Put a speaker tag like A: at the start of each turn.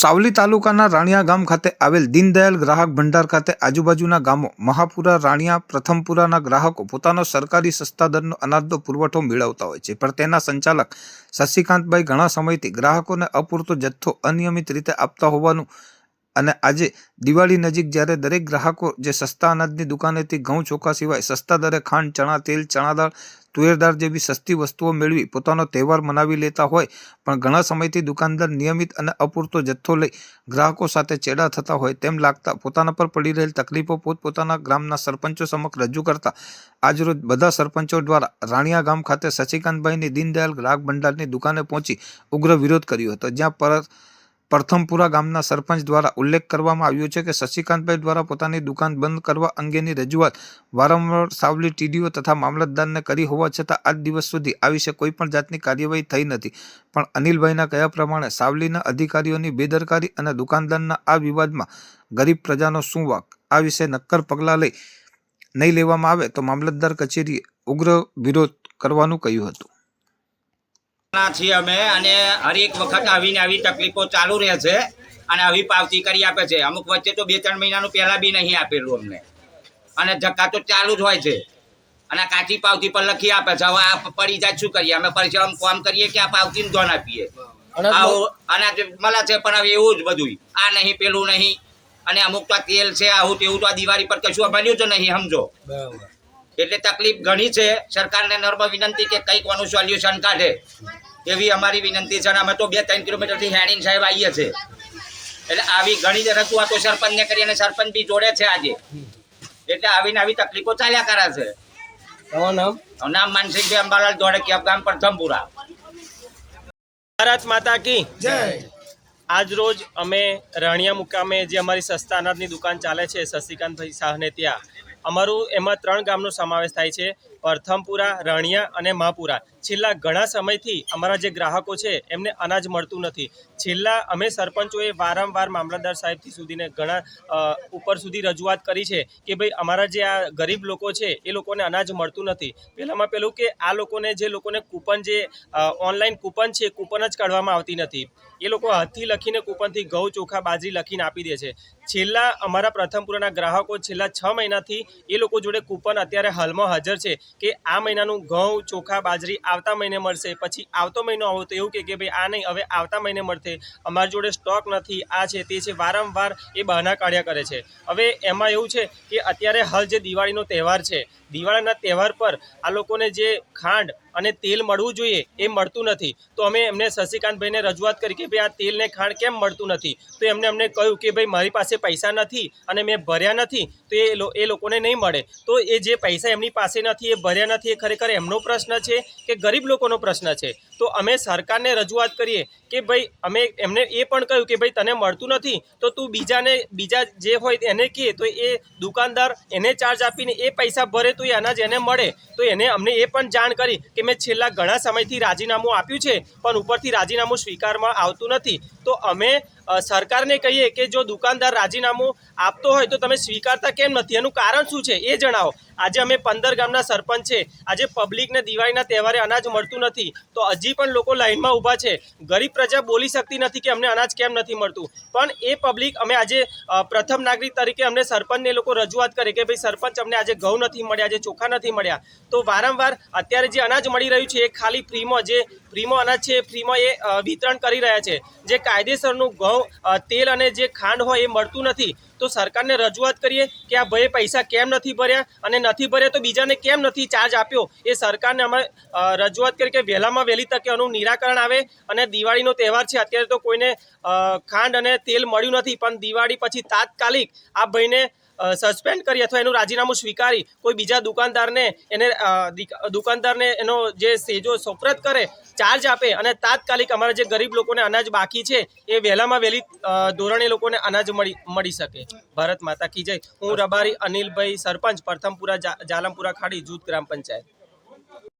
A: સાવલી તાલુકાના રાણિયા ગામ ખાતે આવેલ દીનદયાલ ગ્રાહક ભંડાર ખાતે આજુબાજુના ગામો મહાપુરા, રાણિયા, પ્રથમપુરાના ગ્રાહકો પોતાનો સરકારી સસ્તા દરનો અનાજનો પુરવઠો મેળવતા હોય છે. પણ તેના સંચાલક શશિકાંતભાઈ ઘણા સમયથી ગ્રાહકોને અપૂરતો જથ્થો અનિયમિત રીતે આપતા હોવાનું અને આજે દિવાળી નજીક જ્યારે દરેક ગ્રાહકો જે સસ્તા અનાજની દુકાનેથી ઘઉં ચોખા સિવાય સસ્તા દરે ખાંડ, ચણા, તેલ, ચણા દાળ તુવેરદાળ જેવી સસ્તી વસ્તુઓ મેળવી પોતાનો તહેવાર મનાવી લેતા હોય, પણ ઘણા સમયથી દુકાનદાર નિયમિત અને અપૂરતો જથ્થો લઈ ગ્રાહકો સાથે ચેડા થતા હોય તેમ લાગતા પોતાના પર પડી રહેલ તકલીફો પોતપોતાના ગ્રામના સરપંચો સમક્ષ રજૂ કરતા આજરોજ બધા સરપંચો દ્વારા રાણિયા ગામ ખાતે શશિકાંતભાઈની દીનદયાલ ગ્રાહક ભંડારની દુકાને પહોંચી ઉગ્ર વિરોધ કર્યો હતો, જ્યાં પર પ્રથમપુરા ગામના સરપંચ દ્વારા ઉલ્લેખ કરવામાં આવ્યો છે કે શશિકાંતભાઈ દ્વારા પોતાની દુકાન બંધ કરવા અંગેની રજૂઆત વારંવાર સાવલી ટીડીઓ તથા મામલતદારને કરી હોવા છતાં આજ દિવસ સુધી આ વિશે કોઈ પણ જાતની કાર્યવાહી થઈ નથી. પણ અનિલભાઈના કહ્યા પ્રમાણે સાવલીના અધિકારીઓની બેદરકારી અને દુકાનદારના આ વિવાદમાં ગરીબ પ્રજાનો શું વાક? આ વિશે નક્કર પગલાં લઈ નહીં લેવામાં આવે તો મામલતદાર કચેરીએ ઉગ્ર વિરોધ કરવાનું કહ્યું હતું.
B: છીએ અમે અને હરેક વખત આવીને આવી તકલીફો ચાલુ રહે છે અને આવી પાવતી કરી આપે છે. અમુક વચ્ચે તો બે ત્રણ મહિનાનું પહેલાં બી નહીં આપેલું અમને. અને ધક્કા તો ચાલુ જ હોય છે. અને કાચી પાવતી પર લખી આપે છે. હવે આ પડી જાય શું કરીએ? અમે પછી કોમ કરીએ કે આ પાવતીને ધોન આપીએ. અનાજ મળે છે પણ હવે એવું જ બધું આ નહીં પેલું નહીં. અને અમુક તો તેલ છે આવું તેવું તો આ દિવાળી પર કશું બન્યું જ નહીં સમજો. એટલે તકલીફ ઘણી છે. સરકારને નર્મ વિનંતી કે કંઈક કોનું સોલ્યુશન કાઢે. એવી અમારી વિનંતી છે અને અમે તો બે ત્રણ કિલોમીટરથી હેણીન સાહેબ આવીએ છે એટલે આવી ઘણી રજૂઆતો સરપંચને કરી અને સરપંચ બી જોડે છે આજે. એટલે આવીને આવી તકલીફો ચાલ્યા કરે છે.
C: નામ?
B: માનસિંહભાઈ અંબાલાલ ધોળકિયા ગામ પ્રથમપુરા.
C: ભારત માતા કી
D: જય.
C: આજ રોજ અમે રાણિયા મુકામે જે અમારી સસ્તા અનાજની દુકાન ચાલે છે શશિકાંતભાઈ શાહને ત્યાં અમારું એમાં ત્રણ ગામનો સમાવેશ થાય છે. પ્રથમપુરા રાણિયા અને મહાપુરા છેલ્લા ઘણા સમયથી અમારા જે ગ્રાહકો છે, એમને અનાજ મળતું નથી. છેલ્લા અમે સરપંચોએ વારંવાર મામલતદાર સાહેબથી સુધીને ઘણા ઉપર સુધી રજૂઆત કરી છે કે ભાઈ અમારા જે આ ગરીબ લોકો છે, એ લોકોને અનાજ મળતું નથી. પહેલામાં પહેલું કે આ લોકોને જે લોકોને કૂપન જે ઓનલાઈન કૂપન છે, કૂપન જ કાઢવામાં આવતી નથી. એ લોકો હાથથી લખીને કૂપનથી ઘઉં ચોખા બાજરી લખીને આપી દે છે. છેલ્લા અમારા પ્રથમપુરાના ગ્રાહકો છેલ્લા છ મહિનાથી એ લોકો જોડે કૂપન અત્યારે હાલમાં હાજર છે. કે આ મહિનાનું ઘઉં, ચોખા, બાજરી આવતા મહિને મળશે. પછી આવતો મહિનો આવો તો એવું કહે કે ભાઈ આ નહીં, હવે આવતા મહિને મળશે. અમારી જોડે સ્ટોક નથી, આ છે, તે છે. વારંવાર એ બહાના કાઢ્યા કરે છે. હવે એમાં એવું છે કે અત્યારે હાલ જે દિવાળીનો તહેવાર છે, દિવાળીના તહેવાર પર આ લોકોને જે ખાંડ અને તેલ મળવું જોઈએ, એ મળતું નથી. તો અમે એમને શશિકાંતભાઈને રજૂઆત કરી કે ભાઈ આ તેલને ખાણ કેમ મળતું નથી? તો એમને અમને કહ્યું કે ભાઈ મારી પાસે પૈસા નથી અને મેં ભર્યા નથી, તો એ એ લોકોને નહીં મળે. તો એ જે પૈસા એમની પાસે નથી, એ ભર્યા નથી, એ ખરેખર એમનો પ્રશ્ન છે કે ગરીબ લોકોનો પ્રશ્ન છે? તો અમે સરકારને રજૂઆત કરીએ કે ભાઈ, અમે એમને એ પણ કહ્યું કે ભાઈ, તને મળતું નથી, તો તું બીજાને, બીજા જે હોય એને કહે તો એ દુકાનદાર એને ચાર્જ આપીને એ પૈસા ભરે, તો એ અનાજ એને મળે. તો એને અમને એ પણ જાણ કરી કે મેં છેલ્લા ઘણા સમયથી રાજીનામું આપ્યું છે, પણ ઉપરથી રાજીનામું સ્વીકારવામાં આવતું નથી. તો અમે સરકારને કહીએ કે જો દુકાનદાર રાજીનામું આપતો હોય તો તમે સ્વીકારતા કેમ નથી? એનું કારણ શું છે? એ જણાવો. આજે અમે પંદર ગામના સરપંચ છે. આજે પબ્લિકને દિવાળીના તહેવારે અનાજ મળતું નથી. તો હજી પણ લોકો લાઇનમાં ઊભા છે. ગરીબ પ્રજા બોલી શકતી નથી કે અમને અનાજ કેમ નથી મળતું. પણ એ પબ્લિક અમે આજે પ્રથમ નાગરિક તરીકે અમને સરપંચને લોકો રજૂઆત કરી કે ભાઈ સરપંચ અમને આજે ઘઉં નથી મળ્યા, આજે ચોખા નથી મળ્યા. તો વારંવાર અત્યારે જે અનાજ મળી રહ્યું છે એ ખાલી ફ્રીમાં જે ફ્રીમાં અનાજ છે ફ્રીમાં એ વિતરણ કરી રહ્યા છે. જે કાયદેસરનું ઘઉં તેલ અને જે ખાંડ હોય એ મળતું નથી. તો સરકારને રજૂઆત કરીએ કે આ ભાઈએ પૈસા કેમ નથી ભર્યા અને નથી ભર્યા તો બીજાને કેમ નથી ચાર્જ આપ્યો? એ સરકારને અમે રજૂઆત કરી કે વહેલામાં વહેલી તકે એનું નિરાકરણ આવે અને દિવાળીનો તહેવાર છે. અત્યારે તો કોઈને ખાંડ અને તેલ મળ્યું નથી, પણ દિવાળી પછી તાત્કાલિક આ ભાઈને સસ્પેન્ડ કરી અથવા એનું રાજીનામું સ્વીકારી કોઈ બીજા દુકાનદારને એને દુકાનદારને એનો જે સેજો સોપરત કરે ચાર્જ આપે અને તાત્કાલિક અમારા જે ગરીબ લોકોને અનાજ બાકી છે, એ વહેલામાં વહેલી ધોરણે લોકોને અનાજ મળી મળી શકે. ભારત માતા કી જય. હું રબારી અનિલભાઈ સરપંચ, પ્રથમપુરા જાલમપુરા ખાડી, જૂથ ગ્રામ પંચાયત.